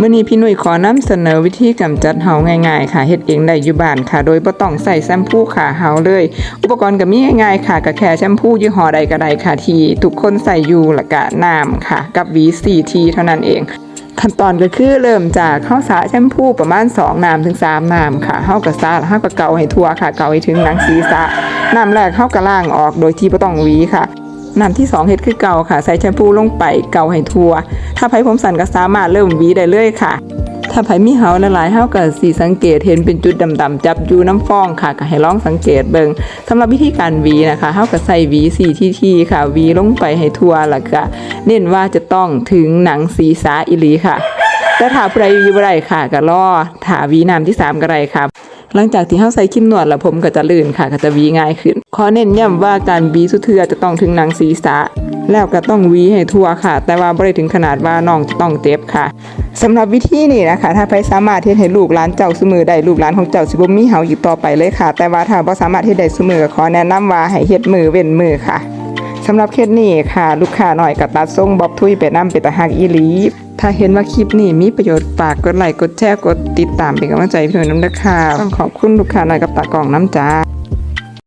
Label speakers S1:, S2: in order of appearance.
S1: มื่อนี้พี่หนุ่ยขอนำเสนอวิธีกำจัดเหาง่ายๆ ค่ะเฮ็ดเองได้อยู่บ้านค่ะ โดยบ่ต้องใส่แชมพูขาเหาเลย อุปกรณ์ก็มีง่ายๆค่ะก็แค่แชมพูยี่ห้อใดก็ได้ค่ะ ที่ทุกคนใส่อยู่แล้วก็น้ำค่ะ กับ V4T เท่านั้นเองขั้นตอนก็คือเริ่มจากข้าวสาแชมพูประมาณ 2น้ำถึง 3น้ำค่ะเฮากระซาแล้วเฮาก็เกาให้ทั่วค่ะ เกาให้ถึงหนังศีรษะน้ำแรกเฮาก็ล้างออกโดยที่บ่ต้องหวีค่ะ น้ำที่2เฮ็ดคือเกาค่ะ ใส่แชมพูลงไปเกาให้ทั่ว ถ้าไผผมสั้นก็สามารถเริ่มวีได้เลยค่ะ ถ้าไผมีเหาหลายๆเฮาก็สิสังเกตเห็นเป็นจุดดำๆจับอยู่น้ำฟองค่ะก็ให้ลองสังเกตเบิ่งสำหรับวิธีการวีนะคะเฮาก็ใส่วี4ที่ทีค่ะวีลงไปให้ทั่วแล้วก็เน้นว่าจะต้องถึงหนังศีรษะอีหลีค่ะแต่ถ้าผู้ใดอยู่บ่ได้ค่ะก็รอถาวีน้ำที่สามก็ได้ครับ หลังจากที่เฮาใส่ครีมนวดแล้วผมก็จะลื่นค่ะก็จะวีง่ายขึ้นขอเน้นย้ำว่าการวีสุดเทือจะต้องถึงหนังศีรษะแล้วก็ต้องวีให้ทั่วค่ะ แต่ว่าบ่ได้ถึงขนาดว่าน้องจะต้องเจ็บค่ะสำหรับวิธีนี้นะคะ ถ้าใครสามารถเฮ็ดให้ลูกหลานเจ้าซุมือได้ลูกหลานของเจ้าสิบ่มีเฮาอีกต่อไปเลยค่ะ แต่ว่าถ้าบ่สามารถเฮ็ดได้ซุมือก็ขอแนะนำว่าให้เฮ็ดมือเว้นมือค่ะสำหรับเคสนี้ค่ะ ลูกค้าหน่อยกับตัดทรงบ๊อบทุยไปนำไปตะหักอีหลี ถ้าเห็นว่าคลิปนี้มีประโยชน์ฝากกดไลค์กดแชร์กดติดตามเป็นกำลังใจพี่หน่อยน้ำเด้อค่ะต้องขอบคุณลูกค้านายกับตากล่องน้ำจ้า